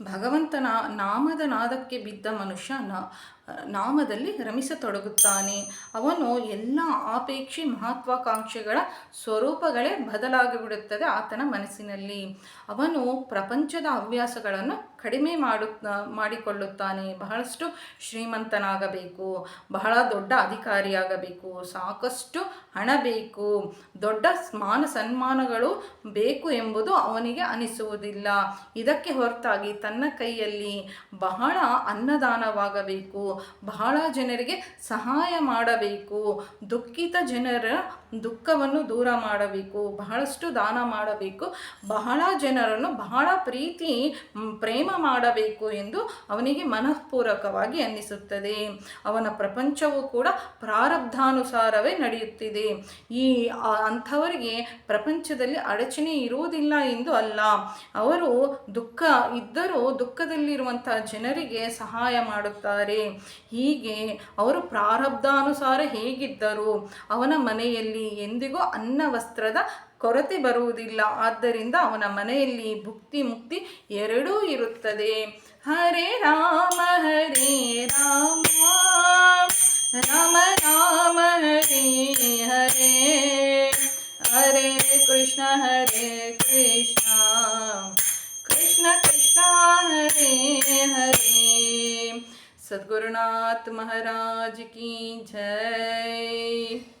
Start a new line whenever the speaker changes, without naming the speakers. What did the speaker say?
ಭಗವಂತನ ನಾಮದ ನಾದಕ್ಕೆ ಬಿದ್ದ ಮನುಷ್ಯನ ನಾಮದಲ್ಲಿ ರಮಿಸತೊಡಗುತ್ತಾನೆ. ಅವನು ಎಲ್ಲ ಆಪೇಕ್ಷೆ ಮಹತ್ವಾಕಾಂಕ್ಷೆಗಳ ಸ್ವರೂಪಗಳೇ ಬದಲಾಗಿಬಿಡುತ್ತದೆ ಆತನ ಮನಸ್ಸಿನಲ್ಲಿ. ಅವನು ಪ್ರಪಂಚದ ಹವ್ಯಾಸಗಳನ್ನು ಕಡಿಮೆ ಮಾಡು ಮಾಡಿಕೊಳ್ಳುತ್ತಾನೆ. ಬಹಳಷ್ಟು ಶ್ರೀಮಂತನಾಗಬೇಕು, ಬಹಳ ದೊಡ್ಡ ಅಧಿಕಾರಿಯಾಗಬೇಕು, ಸಾಕಷ್ಟು ಹಣ ಬೇಕು, ದೊಡ್ಡ ಮಾನ ಸನ್ಮಾನಗಳು ಬೇಕು ಎಂಬುದು ಅವನಿಗೆ ಅನಿಸುವುದಿಲ್ಲ. ಇದಕ್ಕೆ ಹೊರತಾಗಿ ತನ್ನ ಕೈಯಲ್ಲಿ ಬಹಳ ಅನ್ನದಾನವಾಗಬೇಕು. ಬಹಳ ಜನರಿಗೆ ಸಹಾಯ ಮಾಡಬೇಕು. ದುಃಖಿತ ಜನರ ದುಃಖವನ್ನು ದೂರ ಮಾಡಬೇಕು. ಬಹಳಷ್ಟು ದಾನ ಮಾಡಬೇಕು. ಬಹಳ ಜನರನ್ನು ಬಹಳ ಪ್ರೀತಿ ಪ್ರೇಮ ಮಾಡಬೇಕು ಎಂದು ಅವನಿಗೆ ಮನಃಪೂರ್ವಕವಾಗಿ ಅನ್ನಿಸುತ್ತದೆ. ಅವನ ಪ್ರಪಂಚವು ಕೂಡ ಪ್ರಾರಬ್ಧಾನುಸಾರವೇ ನಡೆಯುತ್ತಿದೆ. ಈ ಅಂಥವರಿಗೆ ಪ್ರಪಂಚದಲ್ಲಿ ಅಡಚಣೆ ಇರುವುದಿಲ್ಲ ಎಂದು ಅಲ್ಲ. ಅವರು ದುಃಖ ಇದ್ದರೂ ದುಃಖದಲ್ಲಿರುವಂತಹ ಜನರಿಗೆ ಸಹಾಯ ಮಾಡುತ್ತಾರೆ. ಹೀಗೆ ಅವರು ಪ್ರಾರಬ್ಧಾನುಸಾರ ಹೇಗಿದ್ದರು? ಅವನ ಮನೆಯಲ್ಲಿ ಎಂದಿಗೂ ಅನ್ನ ವಸ್ತ್ರದ ಕೊರತೆ ಬರುವುದಿಲ್ಲ. ಆದ್ದರಿಂದ ಅವನ ಮನೆಯಲ್ಲಿ ಭುಕ್ತಿ ಮುಕ್ತಿ ಎರಡೂ ಇರುತ್ತದೆ. ಹರೇ ರಾಮ ಹರೇ ರಾಮ ರಾಮ ರಾಮ, ಹರೇ ಹರೇ ಹರೇ ಕೃಷ್ಣ ಹರೇ ಕೃಷ್ಣ ಕೃಷ್ಣ ಕೃಷ್ಣ, ಹರೇ ಹರೇ. સદગુરુનાથ મહારાજ કી જય.